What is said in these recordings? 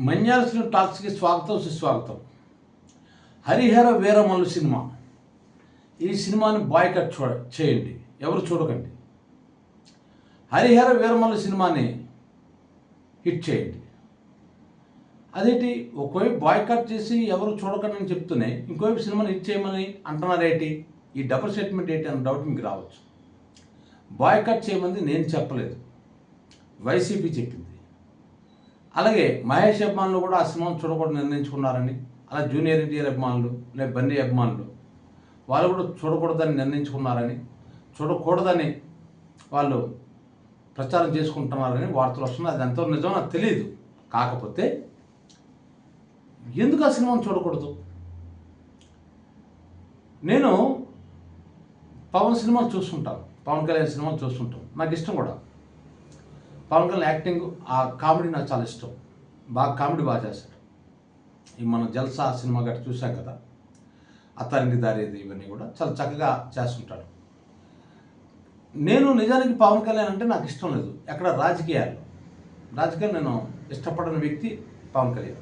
మన్యాల్సిన టాక్స్కి స్వాగతం సుస్వాగతం. హరిహర వీరమల్లు సినిమా. ఈ సినిమాని బాయ్కట్ చూడ చేయండి. ఎవరు చూడకండి. హరిహర వీరమల్లు సినిమాని హిట్ చేయండి. అదేంటి? ఒకవైపు బాయ్కట్ చేసి ఎవరు చూడకండి అని చెప్తూనే ఇంకోవైపు సినిమాని హిట్ చేయమని అంటున్నారేంటి ఈ డబుల్ స్టేట్మెంట్ ఏంటి అన్న డౌట్ మీకు రావచ్చు. బాయ్కట్ చేయమని నేను చెప్పలేదు. వైసీపీ చెప్పింది. అలాగే మహేష్ అభిమానులు కూడా ఆ సినిమాను చూడకూడదు నిర్ణయించుకున్నారని అలా జూనియర్ ఎన్టీఆర్ అభిమానులు లేదా బండి అభిమానులు వాళ్ళు కూడా చూడకూడదని నిర్ణయించుకున్నారని చూడకూడదని వాళ్ళు ప్రచారం చేసుకుంటున్నారని వార్తలు వస్తున్నాయి. అది ఎంతో నిజం నాకు తెలియదు కాకపోతే ఎందుకు ఆ సినిమాను చూడకూడదు? నేను పవన్ సినిమా చూస్తుంటాను. పవన్ కళ్యాణ్ సినిమా చూస్తుంటాం నాకు ఇష్టం కూడా. పవన్ కళ్యాణ్ యాక్టింగ్ ఆ కామెడీ నాకు చాలా ఇష్టం. బాగా కామెడీ బాగా చేస్తాడు. ఈ మన జల్సా సినిమా గట్రా చూసాం కదా? అత్తారింటి దారేది ఇవన్నీ కూడా చాలా చక్కగా చేస్తుంటాడు. నేను నిజానికి పవన్ కళ్యాణ్ అంటే నాకు ఇష్టం లేదు. ఎక్కడ? రాజకీయాలు రాజకీయాలు నేను ఇష్టపడని వ్యక్తి పవన్ కళ్యాణ్.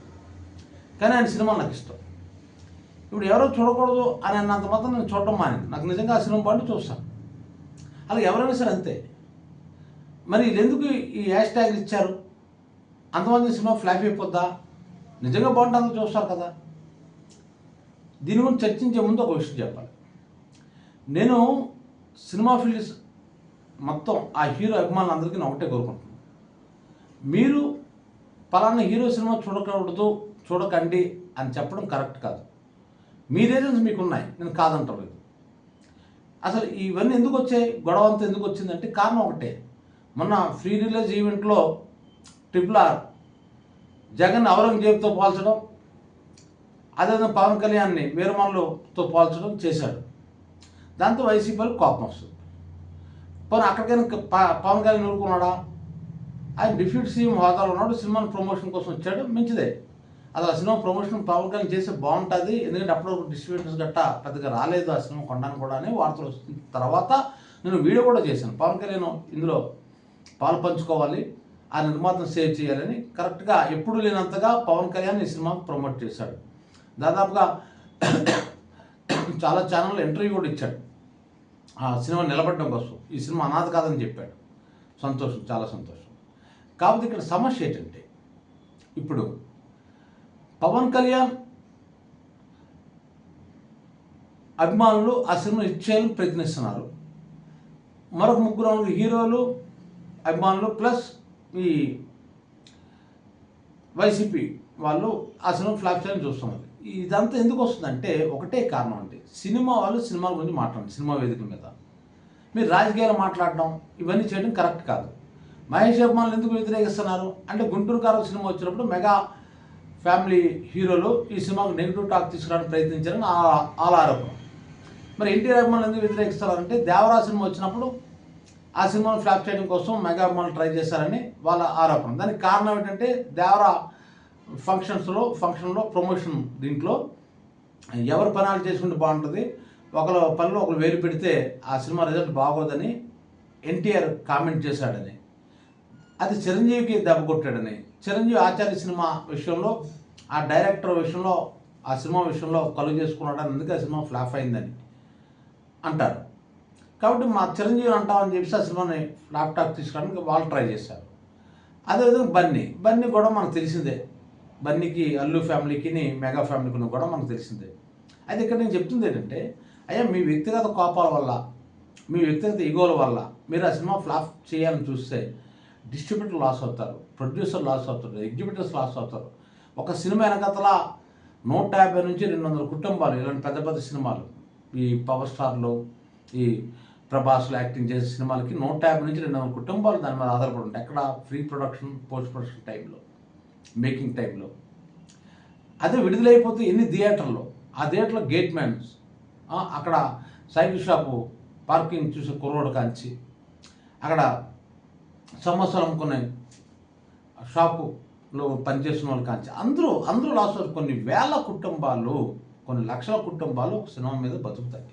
కానీ ఆయన సినిమా నాకు ఇష్టం. ఇప్పుడు ఎవరో చూడకూడదు అని అన్నంత మాత్రం నేను చూడడం మానింది. నాకు నిజంగా ఆ సినిమా పాటు చూస్తాను. అలాగే ఎవరైనా సరే అంతే. మరి ఎందుకు ఈ హ్యాష్ ట్యాగ్లు ఇచ్చారు? అంతమంది సినిమా ఫ్లాప్ అయిపోద్దా? నిజంగా బాగుంటుందో చూస్తారు కదా. దీని గురించి చర్చించే ముందు ఒక విషయం చెప్పాలి. నేను సినిమా ఫీల్డ్ మొత్తం ఆ హీరో అభిమానులందరికీ నేను ఒకటే కోరుకుంటున్నాను. మీరు పలానా హీరో సినిమా చూడకూడదు చూడకండి అని చెప్పడం కరెక్ట్ కాదు. మీ రీజన్స్ మీకు ఉన్నాయి నేను కాదంటలేదు. అసలు ఇవన్నీ ఎందుకు వచ్చాయి? గొడవ అంతా ఎందుకు వచ్చిందంటే కారణం ఒకటే. మొన్న ఫ్రీ రిలీజ్ ఈవెంట్లో ట్రిపుల్ ఆర్ జగన్ ఔరంగజేబ్తో పోల్చడం అదేవిధంగా పవన్ కళ్యాణ్ని వీరమల్లుతో పోల్చడం చేశాడు. దాంతో వైసీపీలో కోపం వస్తుంది. పోనీ అక్కడికైనా పవన్ కళ్యాణ్ ఊరుకున్నాడా? ఆయన డిప్యూటీ సీఎం హోదాలో ఉన్నాడు సినిమాని ప్రమోషన్ కోసం వచ్చాడు మంచిదే. అసలు ఆ సినిమా ప్రమోషన్ పవన్ కళ్యాణ్ చేస్తే బాగుంటుంది ఎందుకంటే అప్పుడు డిస్ట్రిబ్యూటర్స్ గట్టా పెద్దగా రాలేదు ఆ సినిమా కొనడానికి కూడా అని వార్తలు వస్తున్న తర్వాత నేను వీడియో కూడా చేశాను. పవన్ కళ్యాణ్ ఇందులో పాలు పంచుకోవాలి ఆ నిర్మాతను సేవ్ చేయాలని కరెక్ట్గా ఎప్పుడు లేనంతగా పవన్ కళ్యాణ్ ఈ సినిమా ప్రమోట్ చేశాడు. దాదాపుగా చాలా ఛానల్లో ఇంటర్వ్యూ కూడా ఇచ్చాడు. ఆ సినిమా నిలబడడం కోసం. ఈ సినిమా అనాథ కాదని చెప్పాడు. సంతోషం చాలా సంతోషం. కాకపోతే ఇక్కడ సమస్య ఏంటంటే ఇప్పుడు పవన్ కళ్యాణ్ అభిమానులు ఆ సినిమా ఇచ్చేయాలని ప్రయత్నిస్తున్నారు. మరొక ముగ్గురు హీరోలు అభిమానులు ప్లస్ ఈ వైసీపీ వాళ్ళు ఆ సినిమా ఫ్లాప్ చేయాలని చూస్తున్నారు ఇదంతా ఎందుకు వస్తుందంటే ఒకటే కారణం అంటే సినిమా వాళ్ళు సినిమాల గురించి మాట్లాడండి సినిమా వేదికల మీద. మీరు రాజకీయాలు మాట్లాడడం ఇవన్నీ చేయడం కరెక్ట్ కాదు. మహేష్ అభిమానులు ఎందుకు వ్యతిరేకిస్తున్నారు? అంటే గుంటూరు కారు సినిమా వచ్చినప్పుడు మెగా ఫ్యామిలీ హీరోలు ఈ సినిమాకు నెగిటివ్ టాక్ తీసుకురావడానికి ప్రయత్నించారని వాళ్ళ ఆరోపణ మరి ఎన్టీఆర్ అభిమానులు ఎందుకు వ్యతిరేకిస్తారంటే దేవరా సినిమా వచ్చినప్పుడు ఆ సినిమాను ఫ్లాప్ చేయడం కోసం మెగా మాల్ ట్రై చేశారని వాళ్ళ ఆరోపణ. దానికి కారణం ఏంటంటే దేవరా ఫంక్షన్స్లో ఫంక్షన్లో ప్రమోషన్ దీంట్లో ఎవరు పనాలు చేసుకుంటే బాగుంటుంది ఒకరు పనిలో ఒకరు వేలు పెడితే ఆ సినిమా రిజల్ట్ బాగోదని ఎన్టీఆర్ కామెంట్ చేశాడని. అది చిరంజీవికి దెబ్బ కొట్టాడని. చిరంజీవి ఆచార్య సినిమా విషయంలో ఆ డైరెక్టర్ విషయంలో ఆ సినిమా విషయంలో కలుగు చేసుకున్నాడని అందుకే ఆ సినిమా ఫ్లాప్ అయిందని అంటారు. కాబట్టి మా చిరంజీవిని అంటామని చెప్పేసి ఆ సినిమాని ల్యాప్టాప్ తీసుకోవడానికి వాళ్ళు ట్రై చేశారు. అదేవిధంగా బన్నీ. బన్నీ కూడా మనకు తెలిసిందే. బన్నీకి అల్లు ఫ్యామిలీకి మెగా ఫ్యామిలీకి కూడా మనకు తెలిసిందే. అయితే ఇక్కడ నేను చెప్తుంది ఏంటంటే అయ్యా మీ వ్యక్తిగత కోపాల వల్ల మీ వ్యక్తిగత ఈగోల వల్ల మీరు ఆ సినిమా ఫ్లాప్ చేయాలని చూస్తే డిస్ట్రిబ్యూటర్ లాస్ అవుతారు ప్రొడ్యూసర్ లాస్ అవుతారు ఎగ్జిబ్యూటర్స్ లాస్ అవుతారు. ఒక సినిమా వెనకతలా నూట యాభై నుంచి రెండు వందల కుటుంబాలు ఇలాంటి పెద్ద పెద్ద సినిమాలు ఈ పవర్ స్టార్లు ఈ ప్రభాస్లు యాక్టింగ్ చేసే సినిమాలకి నూట యాభై నుంచి రెండు వందల కుటుంబాలు దాని మీద ఆధారపడి ఉంటాయి. ఎక్కడ ప్రీ ప్రొడక్షన్ పోస్ట్ ప్రొడక్షన్ టైంలో మేకింగ్ టైంలో. అదే విడుదలైపోతే ఎన్ని థియేటర్లో? ఆ థియేటర్లో గేట్ మ్యాన్స్. అక్కడ సైకిల్ షాపు పార్కింగ్ చూసే కుర్రోడు కాంచి. అక్కడ సమోసాలు అమ్ముకునే షాపులో పనిచేసిన వాళ్ళు కాంచి. అందరూ అందరూ లాస్ కొన్ని వేల కుటుంబాలు కొన్ని లక్షల కుటుంబాలు ఒక సినిమా మీద బతుకుతాయి.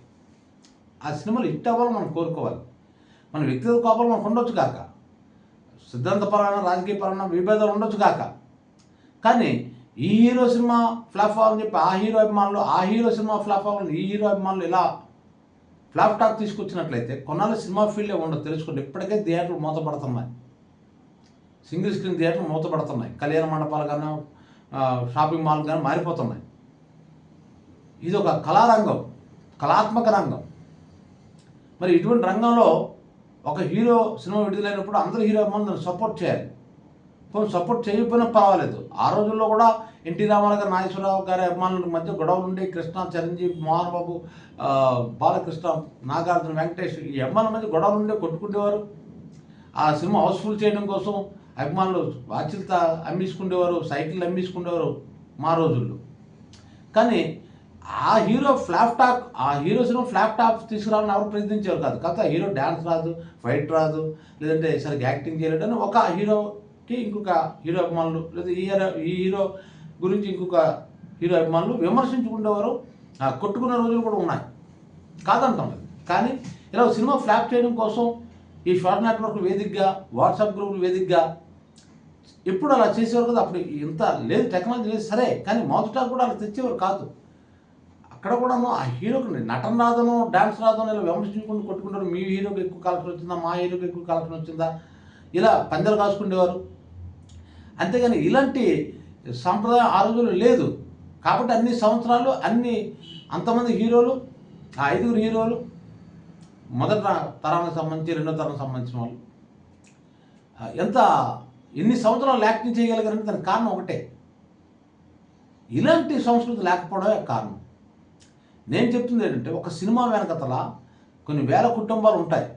ఆ సినిమాలు హిట్ అవ్వాలని మనం కోరుకోవాలి. మన వ్యక్తిగత కోపాలు మనకు ఉండొచ్చు కాక సిద్ధాంతపరమైన రాజకీయపరమైన విభేదాలు ఉండొచ్చు కాక కానీ ఈ హీరో సినిమా ఫ్లాప్ అవ్వాలని చెప్పి ఆ హీరో అభిమానులు ఆ హీరో సినిమా ఫ్లాప్ అవ్వాలని ఈ హీరో అభిమానులు ఇలా ఫ్లాప్ టాక్ తీసుకొచ్చినట్లయితే కొన్నాళ్ళు సినిమా ఫీల్డే ఉండదు తెలుసుకోండి. ఇప్పటికే థియేటర్లు మూతపడుతున్నాయి. సింగిల్ స్క్రీన్ థియేటర్లు మూతపడుతున్నాయి. కళ్యాణ మండపాలు కానీ షాపింగ్ మాల్ కానీ మారిపోతున్నాయి. ఇది ఒక కళారంగం కళాత్మక రంగం. మరి ఇటువంటి రంగంలో ఒక హీరో సినిమా విడుదలైనప్పుడు అందరు హీరో అభిమానులు సపోర్ట్ చేయాలి. కొంచెం సపోర్ట్ చేయకపోయినా పర్వాలేదు. ఆ రోజుల్లో కూడా ఎన్టీ రామారావు గారు నాగేశ్వరరావు గారి అభిమానుల మధ్య గొడవలు ఉండే కృష్ణ చిరంజీవి మోహన్ బాబు బాలకృష్ణ నాగార్జున వెంకటేష్ ఈ అభిమానుల మధ్య గొడవలు ఉండే కొట్టుకునేవారు ఆ సినిమా హౌస్ఫుల్ చేయడం కోసం అభిమానులు వాచ్యత అమ్మించుకునేవారు సైకిల్ అమ్మించుకునేవారు మా రోజుల్లో. కానీ ఆ హీరో ఫ్లాప్ టాక్ ఆ హీరో సినిమా ఫ్లాప్ టాప్ తీసుకురావాలని ఎవరు ప్రయత్నించేవారు కాదు. కాకపోతే ఆ హీరో డ్యాన్స్ రాదు ఫైట్ రాదు లేదంటే సరిగ్గా యాక్టింగ్ చేయలేడు అని ఒక హీరోకి ఇంకొక హీరో అభిమానులు లేదా ఈ హీరో ఈ హీరో గురించి ఇంకొక హీరో అభిమానులు విమర్శించుకునేవారు ఆ, కొట్టుకునే రోజులు కూడా ఉన్నాయి. కాదంటాం కానీ ఇలా సినిమా ఫ్లాప్ చేయడం కోసం ఈ షార్ట్ నెట్వర్క్ వేదికగా వాట్సాప్ గ్రూప్ వేదికగా ఎప్పుడు అలా చేసేవారు కదా? అప్పుడు ఇంత లేదు టెక్నాలజీ లేదు. సరే కానీ మొదట కూడా అలా తెచ్చేవారు కాదు. అక్కడ కూడా ఆ హీరోకి నటన రాదను డాన్స్ రాదను ఇలా విమర్శించుకుంటూ కొట్టుకుంటారు మీ హీరోకి ఎక్కువ కలెక్షన్ వచ్చిందా? మా హీరోకి ఎక్కువ కలెక్షన్ వచ్చిందా? ఇలా పందెలు కాసుకునేవారు అంతేగాని ఇలాంటి సాంప్రదాయం ఆ రోజులు లేదు. కాబట్టి అన్ని సంవత్సరాలు అన్ని అంతమంది హీరోలు ఆ ఐదుగురు హీరోలు మొదటి తరానికి సంబంధించి రెండో తరానికి సంబంధించిన వాళ్ళు ఎంత ఎన్ని సంవత్సరాలు యాక్టింగ్ చేయగలిగారంటే దానికి కారణం ఒకటే. ఇలాంటి సంస్కృతి లేకపోవడమే కారణం. నేను చెప్తుంది ఏంటంటే ఒక సినిమా వెనకతల కొన్ని వేల కుటుంబాలు ఉంటాయి.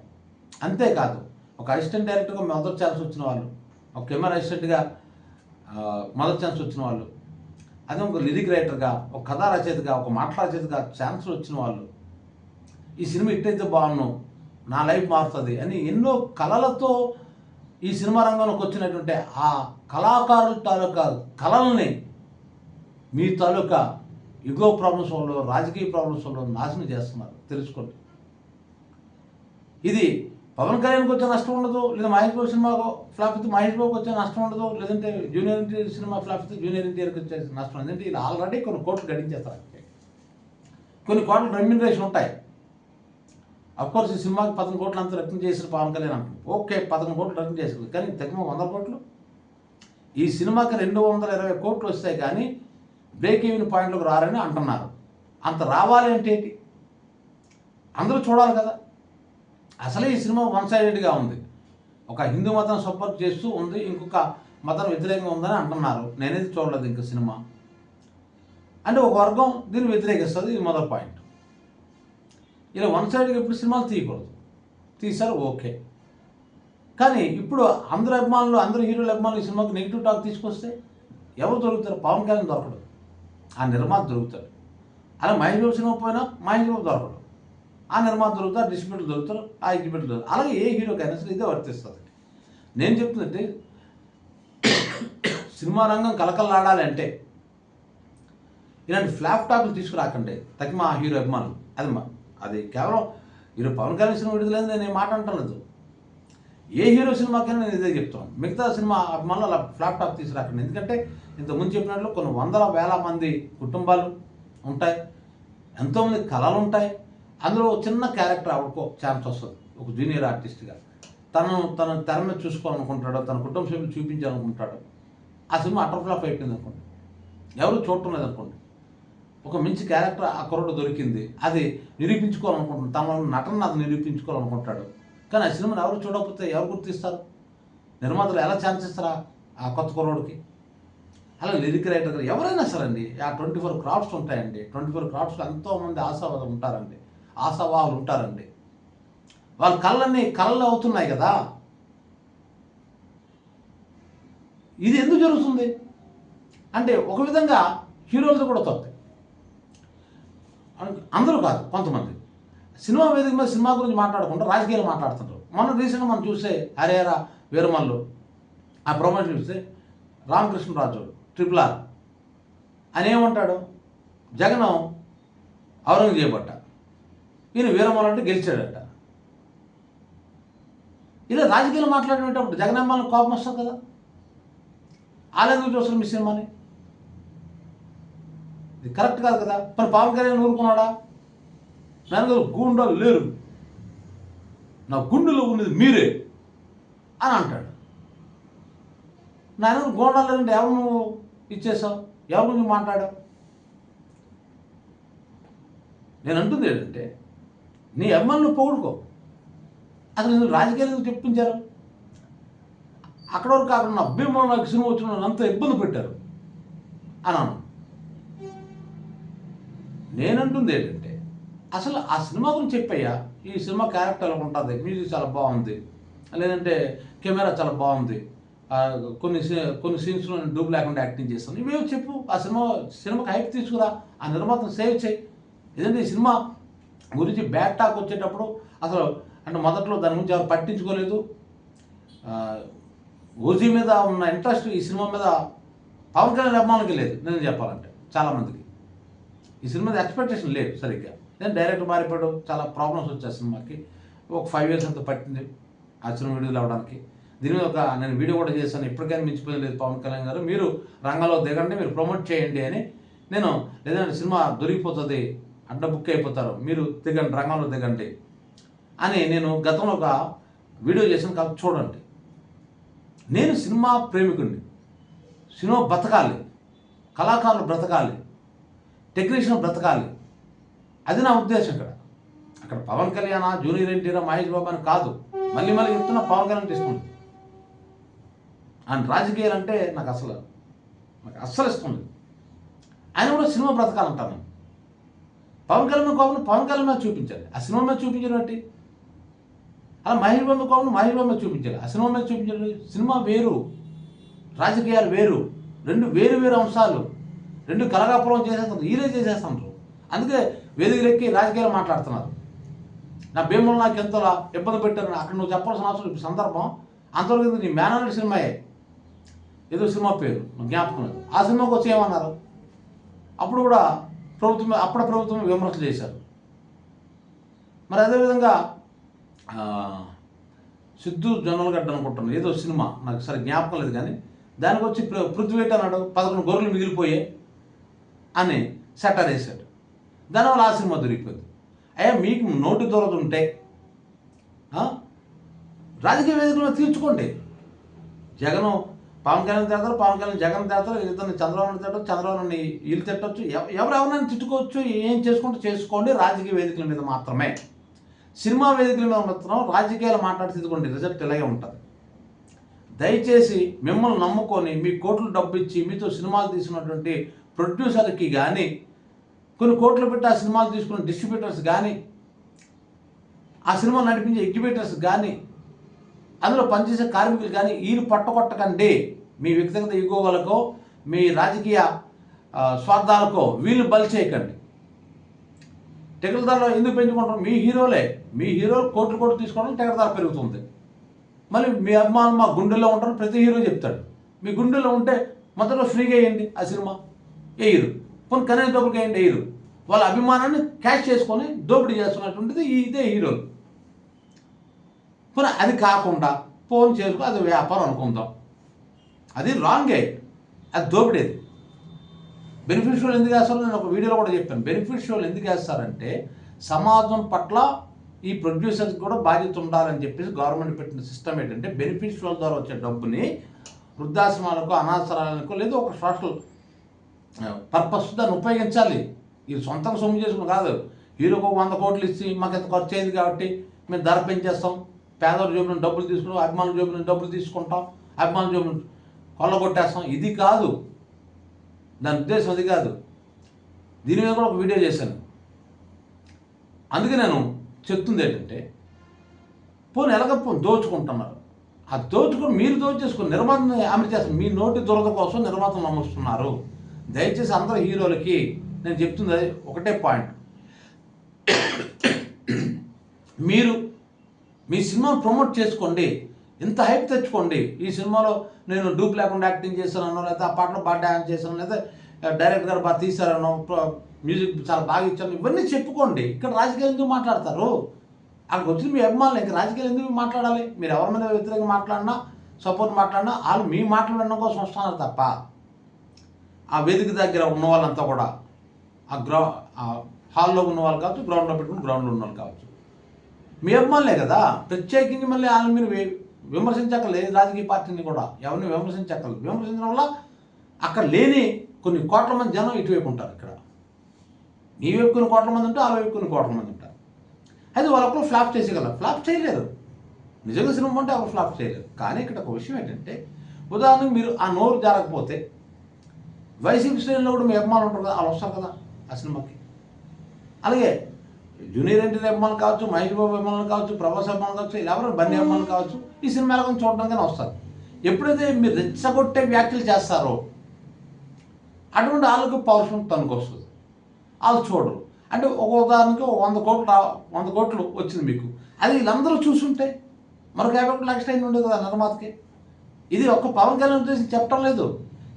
అంతేకాదు ఒక అసిస్టెంట్ డైరెక్టర్గా మొదటి ఛాన్స్ వచ్చిన వాళ్ళు ఒక కెమెరా అసిస్టెంట్గా ఆ, మొదటి ఛాన్స్ వచ్చిన వాళ్ళు అదే ఒక లిరిక్ రైటర్గా ఒక కథా రచయితగా ఒక మాటల రచయితగా ఛాన్సులు వచ్చిన వాళ్ళు ఈ సినిమా ఇట్టయితే బాగున్ను నా లైఫ్ మారుతుంది అని ఎన్నో కళలతో ఈ సినిమా రంగంలోకి వచ్చినటువంటి ఆ కళాకారుల తాలూకా కళల్ని మీ తాలూకా ఇగో ప్రాబ్లమ్స్ వల్ల రాజకీయ ప్రాబ్లమ్స్ వల్ల నాశనం చేస్తున్నారు. తెలుసుకోండి. ఇది పవన్ కళ్యాణ్కి వచ్చే నష్టం ఉండదు లేదా మహేష్ బాబు సినిమాకు ఫ్లాప్ అయితే మహేష్ బాబుకి వచ్చే నష్టం ఉండదు లేదంటే జూనియర్ ఎన్టీఆర్ సినిమా ఫ్లాప్ అయితే జూనియర్ ఎన్టీఆర్కి వచ్చే నష్టం ఎందుకంటే వీళ్ళు ఆల్రెడీ కొన్ని కోట్లు గడించేస్తారు కొన్ని కోట్లు రెమ్యూనరేషన్ ఉంటాయి. అఫ్కోర్స్ ఈ సినిమాకి పదకొండు కోట్లు అంత రత్నం చేసిన పవన్ కళ్యాణ్ అంటారు ఓకే పదకొండు కోట్లు రిటర్న్ చేసింది కానీ తగ్గిన వంద కోట్లు? ఈ సినిమాకి రెండు వందల ఇరవై కోట్లు వస్తాయి కానీ బ్రేక్ ఈవెన్ పాయింట్లకు రారని అంటున్నారు. అంత రావాలి అంటే ఏంటి? అందరూ చూడాలి కదా. అసలే ఈ సినిమా వన్ సైడెడ్గా ఉంది. ఒక హిందూ మతం సపోర్ట్ చేస్తూ ఉంది ఇంకొక మతం వ్యతిరేకంగా ఉందని అంటున్నారు. నేనేది చూడలేదు ఇంక సినిమా. అంటే ఒక వర్గం దీన్ని వ్యతిరేకిస్తుంది ఇది మొదటి పాయింట్. ఇలా వన్ సైడ్గా ఇప్పుడు సినిమాలు తీయకూడదు. తీశారు ఓకే. కానీ ఇప్పుడు అందరు అభిమానులు అందరు హీరోల అభిమానులు ఈ సినిమాకి నెగిటివ్ టాక్ తీసుకొస్తే ఎవరు దొరుకుతారు? పవన్ కళ్యాణ్ దొరకడు. ఆ నిర్మాత దొరుకుతాడు. అలా మహేష్ బాబు సినిమా పోయినా మహేష్ బాబు దొరకడు. ఆ నిర్మాత దొరుకుతారు డిస్ట్రిబ్యూటర్ దొరుకుతారు ఆ ఎగ్జిబ్యూటర్ దొరుకుతారు అలాగే ఏ హీరోకైనా సరే ఇదే వర్తిస్తుంది. నేను చెప్తుందంటే సినిమా రంగం కలకలలాడాలంటే ఇలాంటి ఫ్లాప్ టాప్లు తీసుకురాకండి. తగ్గి మా హీరో అభిమానులు. అది అది కేవలం ఈరోజు పవన్ కళ్యాణ్ సినిమా విడుదలైంది నేను మాట అంటలేదు. ఏ హీరో సినిమాకైనా నేను ఇదే చెప్తాను మిగతా సినిమా అభిమానులు అలా ఫ్లాప్ టాప్ తీసుకురాకండి. ఎందుకంటే ఇంత ముందు చెప్పినట్లు కొన్ని వందల వేల మంది కుటుంబాలు ఉంటాయి. ఎంతోమంది కళలు ఉంటాయి. అందులో చిన్న క్యారెక్టర్ ఆవిడకో ఛాన్స్ వస్తుంది. ఒక జూనియర్ ఆర్టిస్ట్గా తను తన తెర మీద చూసుకోవాలనుకుంటాడు తన కుటుంబ సభ్యులు చూపించాలనుకుంటాడు ఆ సినిమా అటర్ ఫ్లాప్ అయిపోయింది అనుకోండి. ఎవరు చూడటం లేదనుకోండి ఒక మంచి క్యారెక్టర్ ఆ కుర్రడు దొరికింది. అది నిరూపించుకోవాలనుకుంటున్నాడు. తన నటన అది నిరూపించుకోవాలనుకుంటాడు కానీ ఆ సినిమాని ఎవరు చూడకపోతే ఎవరు గుర్తిస్తారు? నిర్మాతలు ఎలా ఛాన్స్ ఇస్తారా ఆ కొత్త కుర్రోడికి? అలా లిరిక్ రైటర్ ఎవరైనా సరే ఆ ట్వంటీ ఫోర్ క్రాఫ్ట్స్ ఉంటాయండి. ట్వంటీ ఫోర్ క్రాఫ్ట్స్లో ఎంతోమంది ఆశావాదులు ఉంటారండి. ఆశావాహులు ఉంటారండి. వాళ్ళ కళ్ళన్నీ కళ్ళలో అవుతున్నాయి కదా. ఇది ఎందుకు జరుగుతుంది? అంటే ఒక విధంగా హీరోలతో కూడా తప్పే అందరూ కాదు కొంతమంది. సినిమా వేదిక మీద సినిమా గురించి మాట్లాడకుండా రాజకీయాలు మాట్లాడుతుంటారు మొన్న రీసెంట్గా మనం చూస్తే హరేరా వీరమల్లు ఆ ప్రమోషన్ చూస్తే రామకృష్ణరాజు ట్రిపుల్ ఆర్ అని ఏమంటాడు? జగన్ ఔరంగజేబు అట్ట ఈయన వీరమల్లు అంటే గెలిచాడట. ఇలా రాజకీయాలు మాట్లాడేటప్పుడు జగన్ కోపం వస్తుంది కదా. ఆలయంలో చూస్తారు మీ సినిమాని? ఇది కరెక్ట్ కాదు కదా. మరి పవన్ కళ్యాణ్ ఊరుకున్నాడా? నాకు గూండాలు లేరు. నా గుండెలో ఉన్నది మీరే అని అంటాడు. నా గూండాలు లేదంటే ఎవరు నువ్వు ఇచ్చేసావు? ఎవరు నువ్వు మాట్లాడావు? నేను అంటుంది ఏంటంటే నీ అమ్మాయిని పొగుడుకో. అసలు నేను రాజకీయాలు చెప్పించారు? అక్కడ వరకు కాకుండా నా అభిమానులు నాకు సినిమా వచ్చిన అంత ఇబ్బంది పెట్టారు. అన్నాను నేనంటుంది ఏంటంటే అసలు ఆ సినిమా గురించి చెప్పయ్యా? ఈ సినిమా క్యారెక్టర్ ఎలా ఉంటుంది. మ్యూజిక్ చాలా బాగుంది. లేదంటే కెమెరా చాలా బాగుంది. కొన్ని కొన్ని సీన్స్లో నేను డూబ్ లేకుండా యాక్టింగ్ చేస్తాను. ఇవేవి చెప్పు. ఆ సినిమా సినిమాకి హైప్ తీసుకురా. ఆ నిర్మాతను సేవ్ చేయి. ఏదంటే ఈ సినిమా గురించి బ్యాడ్ టాక్ వచ్చేటప్పుడు అసలు అంటే మొదట్లో దాని గురించి ఎవరు పట్టించుకోలేదు. ఓజీ మీద ఉన్న ఇంట్రెస్ట్ ఈ సినిమా మీద పవన్ కళ్యాణ్ అభిమానులకి లేదు. నేను చెప్పాలంటే చాలామందికి. ఈ సినిమా మీద ఎక్స్పెక్టేషన్ లేదు సరిగ్గా. నేను డైరెక్ట్ మారిపోయాడు చాలా ప్రాబ్లమ్స్ వచ్చాయి సినిమాకి. ఒక ఫైవ్ ఇయర్స్ అంతా పట్టింది ఆ సినిమా వీడియోలు అవడానికి. దీని మీద ఒక నేను వీడియో కూడా చేశాను. ఇప్పటికైనా మించిపోయింది లేదు పవన్ కళ్యాణ్ గారు. మీరు రంగంలో దిగండి మీరు ప్రమోట్ చేయండి అని నేను లేదంటే సినిమా దొరికిపోతుంది అడ్డ బుక్ అయిపోతారు మీరు దిగండి రంగంలో దిగండి అని నేను గతంలో ఒక వీడియో చేశాను కాదు చూడండి. నేను సినిమా ప్రేమికుడిని సినిమా బ్రతకాలి కళాకారులు బ్రతకాలి. టెక్నీషియన్ బ్రతకాలి. అది నా ఉద్దేశం ఇక్కడ. అక్కడ పవన్ కళ్యాణ్ జూనియర్ ఎన్టీఆర్ మహేష్ బాబు అని కాదు. మళ్ళీ మళ్ళీ చెప్తున్నా పవన్ కళ్యాణ్ ఇస్తుంది ఆయన రాజకీయాలు అంటే నాకు అసలు నాకు అస్సలు ఇష్టం లేదు ఆయన కూడా సినిమా బ్రతకాలంటాను నేను. పవన్ కళ్యాణ్ కోపం పవన్ కళ్యాణ్ మీద చూపించాలి. ఆ సినిమా మీద చూపించినట్టు అలా మహేష్ బాబు కోపం మహేష్ బాబు మీద చూపించాలి. ఆ సినిమా మీద చూపించాలి సినిమా వేరు రాజకీయాలు వేరు రెండు వేరు వేరు అంశాలు రెండు కలగాపురం చేసేస్తారు ఈరే చేసేస్తుంటారు అందుకే వేదికలెక్కి రాజకీయాలు మాట్లాడుతున్నారు. నా భీములు నాకు ఎంతలా ఇబ్బంది పెట్టారు. అక్కడ నువ్వు చెప్పాల్సిన అవసరం సందర్భం అంతవరకు నీ మేనల్ సినిమాయే. ఏదో సినిమా పేరు జ్ఞాపకం లేదు. ఆ సినిమాకి వచ్చి ఏమన్నారు? అప్పుడు కూడా ప్రభుత్వం అప్పుడు ప్రభుత్వం విమర్శలు చేశారు. మరి అదేవిధంగా ఆ, సిద్ధు జొన్నలగడ్డ అనుకుంటున్నాను. ఏదో సినిమా. నాకు సరే జ్ఞాపకం లేదు కానీ దానికి వచ్చి పృ- పృథ్వీట్ అన్నాడు పదకొండు గొర్రెలు మిగిలిపోయాయి అని సెటర్ వేశాడు. దానివల్ల ఆ సినిమా అయ్యా మీకు నోటి దొరద ఉంటే రాజకీయ వేదికలో తీర్చుకోండి. జగన్ పవన్ కళ్యాణ్ తిడతారు పవన్ కళ్యాణ్ జగన్ తిడతారు ఇతను చంద్రబాబు తిట్టచ్చు చంద్రబాబుని వీళ్ళు తిట్టచ్చు. ఎవ- తిట్టుకోవచ్చు ఏం చేసుకుంటే చేసుకోండి రాజకీయ వేదికల మీద మాత్రమే. సినిమా వేదికల మీద మాత్రం రాజకీయాలు మాట్లాడుతుంది రిజల్ట్ ఇలాగే ఉంటుంది. దయచేసి మిమ్మల్ని నమ్ముకొని మీ కోట్లు డబ్బు ఇచ్చి మీతో సినిమాలు తీసినటువంటి ప్రొడ్యూసర్కి కానీ కొన్ని కోట్లు పెట్టి ఆ సినిమాలు తీసుకున్న డిస్ట్రిబ్యూటర్స్ కానీ ఆ సినిమా నడిపించే ఎగ్జిబ్యూటర్స్ కానీ అందులో పనిచేసే కార్మికులు కానీ వీళ్ళు పట్టకొట్టకండి మీ వ్యక్తిగత ఈగోలకో మీ రాజకీయ స్వార్థాలకో వీళ్ళు బలి చేయకండి. టికెట్ ధరలు ఎందుకు పెంచుకుంటారు మీ హీరోలే. మీ హీరోలు కోట్లు కోట్లు తీసుకోవడం టికెట్ ధర పెరుగుతుంది. మళ్ళీ మీ అభిమానులు మా గుండెల్లో ఉంటారు ప్రతి హీరో చెప్తాడు. మీ గుండెల్లో ఉంటే మొదట్లో ఫ్రీగా వేయండి ఆ సినిమా. వేయరు. కొన్ని కనీస డబ్బులకి ఏంటి హీరో వాళ్ళ అభిమానాన్ని క్యాష్ చేసుకొని దోపిడీ చేస్తున్నటువంటిది ఇదే హీరోలు పోనీ అది కాకుండా ఫోన్ చేసుకో అది వ్యాపారం అనుకుందాం. అది రాంగే అది దోపిడేది బెనిఫిషియల్ ఎందుకు వేస్తారు? నేను ఒక వీడియోలో కూడా చెప్పాను. బెనిఫిషియల్ ఎందుకు వేస్తారంటే సమాజం పట్ల ఈ ప్రొడ్యూసర్స్ కూడా బాధ్యత ఉండాలని చెప్పేసి గవర్నమెంట్ పెట్టిన సిస్టమ్ ఏంటంటే బెనిఫిషియల్ ద్వారా వచ్చే డబ్బుని వృద్ధాశ్రమాలకు అనాథరాలకు లేదా ఒక సోషల్ పర్పస్ దాన్ని ఉపయోగించాలి. ఇది సొంతంగా సొమ్ము చేసుకుని కాదు. హీరోకు వంద కోట్లు ఇచ్చి మాకు ఎంత ఖర్చు అయింది కాబట్టి మేము ధర పెంచేస్తాం. పేదవారి జోబు నుండి డబ్బులు తీసుకుంటాం అభిమానుల జోబు నుండి డబ్బులు తీసుకుంటాం అభిమానుల జోబు నుంచి కొల్లగొట్టేస్తాం. ఇది కాదు. దాని ఉద్దేశం అది కాదు. దీని మీద కూడా ఒక వీడియో చేశాను. అందుకే నేను చెప్తుంది ఏంటంటే పోనీ ఎలాగ దోచుకుంటున్నారు. ఆ దోచుకుని మీరు దోచేసుకుని నిర్మాతం అమలు చేస్తారు మీ నోటి దురద కోసం నిర్మాతం నమ్ముస్తున్నారు. దయచేసి అందరు హీరోలకి నేను చెప్తుంది అది ఒకటే పాయింట్. మీరు మీ సినిమాను ప్రమోట్ చేసుకోండి. ఇంత హైప్ తెచ్చుకోండి. ఈ సినిమాలో నేను డూప్ లేకుండా యాక్టింగ్ చేశానో లేదా ఆ పాటలో బాగా డ్యాన్స్ చేశాను లేదా డైరెక్టర్ గారు బాగా తీశారనో మ్యూజిక్ చాలా బాగా ఇచ్చాను ఇవన్నీ చెప్పుకోండి. ఇక్కడ రాజకీయాలు ఎందుకు మాట్లాడతారు? అక్కడికి వచ్చిన మీ అభిమానులు. ఇంకా రాజకీయాలు ఎందుకు మాట్లాడాలి? మీరు ఎవరి మీద వ్యతిరేకంగా మాట్లాడినా సపోర్ట్ మాట్లాడినా వాళ్ళు మీ మాటలు వినడం కోసం వస్తున్నారు తప్ప. ఆ వేదిక దగ్గర ఉన్న వాళ్ళంతా కూడా ఆ గ్రౌ ఆ హాల్లో ఉన్న వాళ్ళు కావచ్చు గ్రౌండ్లో పెట్టుకుని గ్రౌండ్లో ఉన్న వాళ్ళు కావచ్చు. మీ అభిమానులే కదా? ప్రత్యేకించి మళ్ళీ వాళ్ళని మీరు విమర్శించక్కర్లేదు రాజకీయ పార్టీని కూడా ఎవరిని విమర్శించక్కర్లేదు విమర్శించడం వల్ల అక్కడ లేని కొన్ని కోట్ల మంది జనం ఇటువైపు ఉంటారు ఇక్కడ. మీ వైపు కొన్ని కోట్ల మంది ఉంటారు ఆ వైపు కొన్ని కోట్ల మంది ఉంటారు. అయితే వాళ్ళప్పుడు ఫ్లాప్ చేసేయగలరు. ఫ్లాప్ చేయలేరు. నిజంగా సినిమా అంటే అప్పుడు ఫ్లాప్ చేయలేరు. కానీ ఇక్కడ ఒక విషయం ఏంటంటే ఉదాహరణకు మీరు ఆ నోరు జారకపోతే వైసీపీ శ్రేణిలో కూడా మీ అభిమానులు ఉంటారు కదా వాళ్ళు వస్తారు కదా ఆ సినిమాకి. అలాగే జూనియర్ ఎన్టీఆర్ అభిమానులు కావచ్చు మహేష్ బాబు అభిమానులు కావచ్చు ప్రభాస్ అభిమానులు కావచ్చు ఇలా ఎవరు బన్నీ అభిమానులు కావచ్చు ఈ సినిమా కొంచెం చూడడానికి వస్తారు ఎప్పుడైతే మీరు రెచ్చగొట్టే వ్యాఖ్యలు చేస్తారో అటువంటి వాళ్ళకు పౌరుషం తనుకొస్తుంది వాళ్ళు చూడరు. అంటే ఒక ఉదాహరణకి ఒక వంద కోట్లు వంద కోట్లు వచ్చింది మీకు. అది వీళ్ళందరూ చూసుంటే మరొక యాభై కోట్లు ఎక్స్ట్రా అయింది ఉండేది కదా నిర్మాతకి. ఇది ఒక్క పవన్ కళ్యాణ్ ఉద్దేశం చెప్పడం లేదు.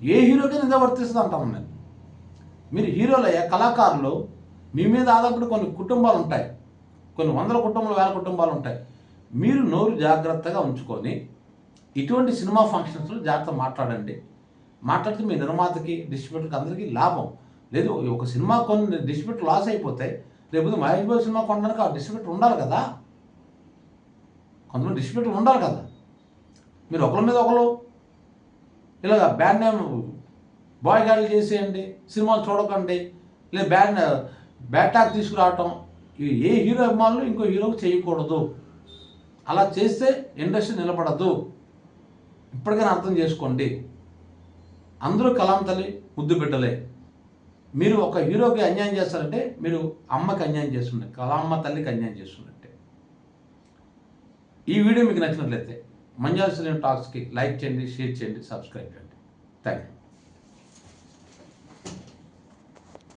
ఏ హీరోగా ఇదే వర్తిస్తుంది అంటాను నేను. మీరు హీరోలయ్యా కళాకారులు మీ మీద ఆధారపడి కొన్ని కుటుంబాలు ఉంటాయి. కొన్ని వందల కుటుంబాలు వేల కుటుంబాలు ఉంటాయి. మీరు నోరు జాగ్రత్తగా ఉంచుకొని ఇటువంటి సినిమా ఫంక్షన్స్లో జాగ్రత్త మాట్లాడండి. మాట్లాడితే మీ నిర్మాతకి డిస్ట్రిబ్యూటర్కి అందరికీ లాభం. లేదు ఒక సినిమా కొన్ని డిస్ట్రిబ్యూటర్ లాస్ అయిపోతాయి లేకపోతే మహేష్ బాబు సినిమా కొనడానికి ఆ డిస్ట్రిబ్యూటర్ ఉండాలి కదా. కొంతమంది డిస్ట్రిబ్యూటర్ ఉండాలి కదా. మీరు ఒకరి మీద ఒకరు ఇలాగ బ్యాడ్ నేమ్ బాయ్ గార్డులు చేసేయండి సినిమాలు చూడకండి లేదా బ్యాడ్ బ్యాడ్ టాక్ తీసుకురావటం ఏ హీరో అభిమానులు ఇంకో హీరోకి చేయకూడదు. అలా చేస్తే ఇండస్ట్రీ నిలబడదు. ఇప్పటికైనా అర్థం చేసుకోండి. అందరూ కలాం తల్లి ముద్దు బిడ్డలే. మీరు ఒక హీరోకి అన్యాయం చేస్తారంటే మీరు అమ్మకి అన్యాయం చేస్తున్నట్టు కలామ్మ తల్లికి అన్యాయం చేస్తున్నట్టే ఈ వీడియో మీకు నచ్చినట్లయితే మంజాల సినిమా టాక్స్కి లైక్ చేయండి షేర్ చేయండి సబ్స్క్రైబ్ చేయండి థ్యాంక్ యూ